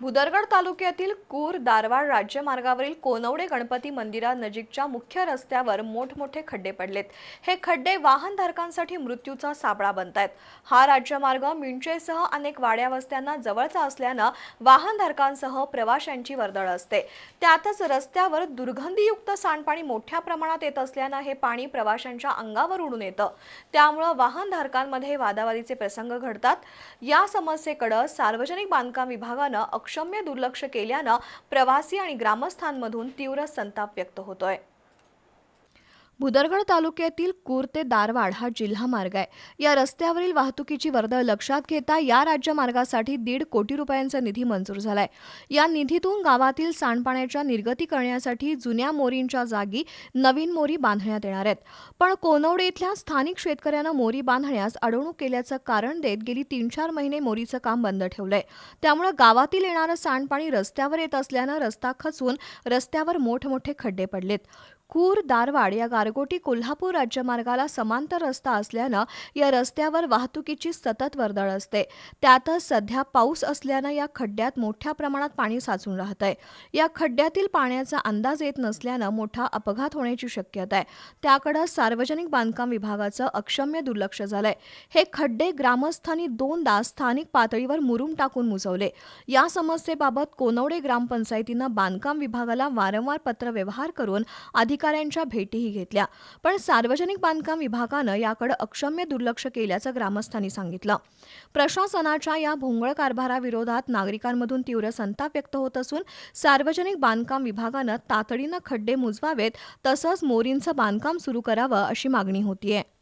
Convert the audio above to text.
भुदरगड तालुक्यातील कूर दारवाड राज्यमार्गावरील कोनवडे गणपती मंदिरानजीकच्या मुख्य रस्त्यावर मोठमोठे खड्डे पडलेत. हे खड्डे वाहनधारकांसाठी मृत्यूचा सापळा बनतायत. हा राज्यमार्ग मिंचेसह अनेक वाड्यावस्त्यांना जवळचा असल्यानं वाहनधारकांसह प्रवाशांची वर्दळ असते. त्यातच रस्त्यावर दुर्गंधीयुक्त सांडपाणी मोठ्या प्रमाणात येत असल्यानं हे पाणी प्रवाशांच्या अंगावर उडून येतं. त्यामुळं वाहनधारकांमध्ये वादावादीचे प्रसंग घडतात. या समस्येकडं सार्वजनिक बांधकाम विभागानं अक्षम्य दुर्लक्ष केल्यानं प्रवासी आणि ग्रामस्थांमधून तीव्र संताप व्यक्त होतोय. भुदरगड तालुक्यातील कूर ते दारवाड हा जिल्हा मार्ग आहे. या रस्त्यावरील वाहतुकीची वर्दळ लक्षात घेता या राज्यमार्गासाठी दीड कोटी रुपयांचा निधी मंजूर झालाय. या निधीतून गावातील सांडपाण्याच्या निर्गती करण्यासाठी जुन्या मोरींच्या जागी नवीन मोरी बांधण्यात येणार आहेत. पण कोनवडे इथल्या स्थानिक शेतकऱ्यांना मोरी बांधण्यास अडवणूक केल्याचं कारण देत गेली तीन चार महिने मोरीचं काम बंद ठेवलंय. त्यामुळे गावातील येणारं सांडपाणी रस्त्यावर येत असल्यानं रस्ता खचून रस्त्यावर मोठमोठे खड्डे पडलेत. कूर दारवाड या गारगोटी कोल्हापूर राज्यमार्गाला समांतर रस्ता असल्यानं या रस्त्यावर वाहतुकीची सतत वर्दळ असते. त्यातच सध्या पाऊस असल्यानं या खड्ड्यात मोठ्या प्रमाणात पाणी साचून राहत आहे या खड्ड्यातील पाण्याचा अंदाज येत नसल्यानं मोठा अपघात होण्याची शक्यता आहे. त्याकडे सार्वजनिक बांधकाम विभागाचं अक्षम्य दुर्लक्ष झालंय. हे खड्डे ग्रामस्थांनी दोनदा स्थानिक पातळीवर मुरुम टाकून मुजवले या समस्येबाबत कोनवडे ग्रामपंचायतीनं बांधकाम विभागाला वारंवार पत्रव्यवहार करून अधिकाऱ्यांच्या भेटीही घेतल्या. पण सार्वजनिक बांधकाम विभागानं याकडे अक्षम्य दुर्लक्ष केल्याचं ग्रामस्थांनी सांगितलं. प्रशासनाच्या या भोंगळ कारभाराविरोधात नागरिकांमधून तीव्र संताप व्यक्त होत असून सार्वजनिक बांधकाम विभागानं तातडीनं खड्डे मुजवावेत तसंच मोरींचं बांधकाम सुरू करावं अशी मागणी होतीये.